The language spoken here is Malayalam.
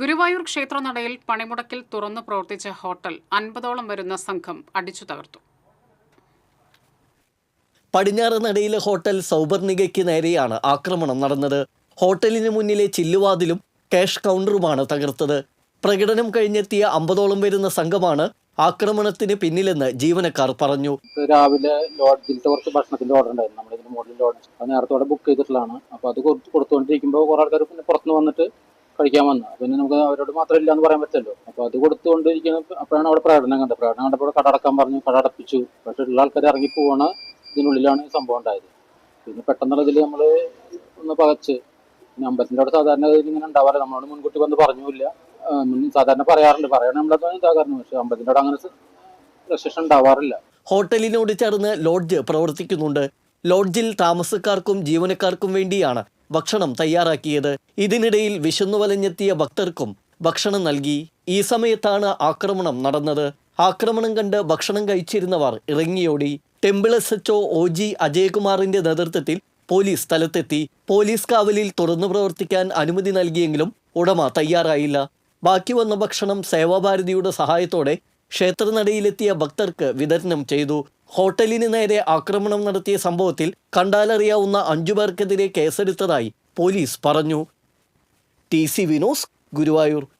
ഗുരുവായൂർ ക്ഷേത്രനടയിൽ പണിമുടക്കിൽ തുറന്നു പ്രവർത്തിച്ച ഹോട്ടൽ അൻപതോളം വരുന്ന സംഘം അടിച്ചു തകർത്തു. പടിഞ്ഞാറ് നടയിലെ ഹോട്ടൽ സൗപർണികയ്ക്ക് നേരെയാണ് ആക്രമണം നടന്നത്. ഹോട്ടലിന് മുന്നിലെ ചില്ലുവാതിലും ക്യാഷ് കൗണ്ടറുമാണ് തകർത്തത്. പ്രകടനം കഴിഞ്ഞെത്തിയ അമ്പതോളം വരുന്ന സംഘമാണ് ആക്രമണത്തിന് പിന്നിലെന്ന് ജീവനക്കാർ പറഞ്ഞു. രാവിലെ ലോഡ്ജിലത്തെ കുറച്ച് ഭക്ഷണത്തിന്റെ ഓർഡർ ഉണ്ടായിരുന്നു. മുകളിൽ ലോഡ്ജ്. അത് നേരത്തോടെ ബുക്ക് ചെയ്തിട്ടുള്ളതാണ്. അപ്പൊ അത് കൊടുത്ത് കൊടുത്തുകൊണ്ടിരിക്കുമ്പോൾ കുറെ ആൾക്കാർ പിന്നെ പുറത്തുനിന്ന് വന്നിട്ട് കഴിക്കാൻ പിന്നെ നമുക്ക് അവരോട് മാത്രം ഇല്ല എന്ന് പറയാൻ പറ്റില്ലല്ലോ. അപ്പൊ അത് കൊടുത്തുകൊണ്ടിരിക്കുന്ന അപ്പോഴാണ് അവിടെ പ്രകടനം കണ്ടത്. പ്രകടനം കണ്ടപ്പോൾ കട അടക്കാൻ പറഞ്ഞു കട അടപ്പിച്ചു പക്ഷെ ഉള്ള ആൾക്കാർ ഇറങ്ങി പോവാണ്. ഇതിനുള്ളിലാണ് ഈ സംഭവം ഉണ്ടായത്. പിന്നെ പെട്ടെന്നുള്ള ഇതിൽ നമ്മൾ ഒന്ന് പകച്ച്. പിന്നെ അമ്പലത്തിന്റെ അവിടെ സാധാരണ ഇങ്ങനെ ഉണ്ടാവാറില്ല. നമ്മളോട് മുൻകൂട്ടി വന്ന് പറഞ്ഞില്ല സാധാരണ പറയാറുണ്ട്. പറയണ നമ്മളത് ഇതാകാറുണ്ട്. പക്ഷെ അമ്പലത്തിന്റെ അവിടെ അങ്ങനെ റെസ്ട്രിക്ഷൻ ഉണ്ടാവാറില്ല. ഹോട്ടലിനോട് ചേർന്ന് ലോഡ്ജ് പ്രവർത്തിക്കുന്നുണ്ട്. ലോഡ്ജിൽ താമസക്കാർക്കും ജീവനക്കാർക്കും വേണ്ടിയാണ് ഭക്ഷണം തയ്യാറാക്കിയത്. ഇതിനിടയിൽ വിശന്നു വലഞ്ഞെത്തിയ ഭക്തർക്കും ഭക്ഷണം നൽകി. ഈ സമയത്താണ് ആക്രമണം നടന്നത്. ആക്രമണം കണ്ട് ഭക്ഷണം കഴിച്ചിരുന്നവർ ഇറങ്ങിയോടി. Temple S H O G അജയകുമാറിന്റെ നേതൃത്വത്തിൽ പോലീസ് സ്ഥലത്തെത്തി. പോലീസ് കാവലിൽ തുറന്നു പ്രവർത്തിക്കാൻ അനുമതി നൽകിയെങ്കിലും ഉടമ തയ്യാറായില്ല. ബാക്കി വന്ന ഭക്ഷണം സേവാഭാരതിയുടെ സഹായത്തോടെ ക്ഷേത്രനടയിലെത്തിയ ഭക്തർക്ക് വിതരണം ചെയ്തു. ഹോട്ടലിന് നേരെ ആക്രമണം നടത്തിയ സംഭവത്തിൽ കണ്ടാലറിയാവുന്ന അഞ്ചു പേർക്കെതിരെ കേസെടുത്തതായി പോലീസ് പറഞ്ഞു. T C Vinos Guruvayur.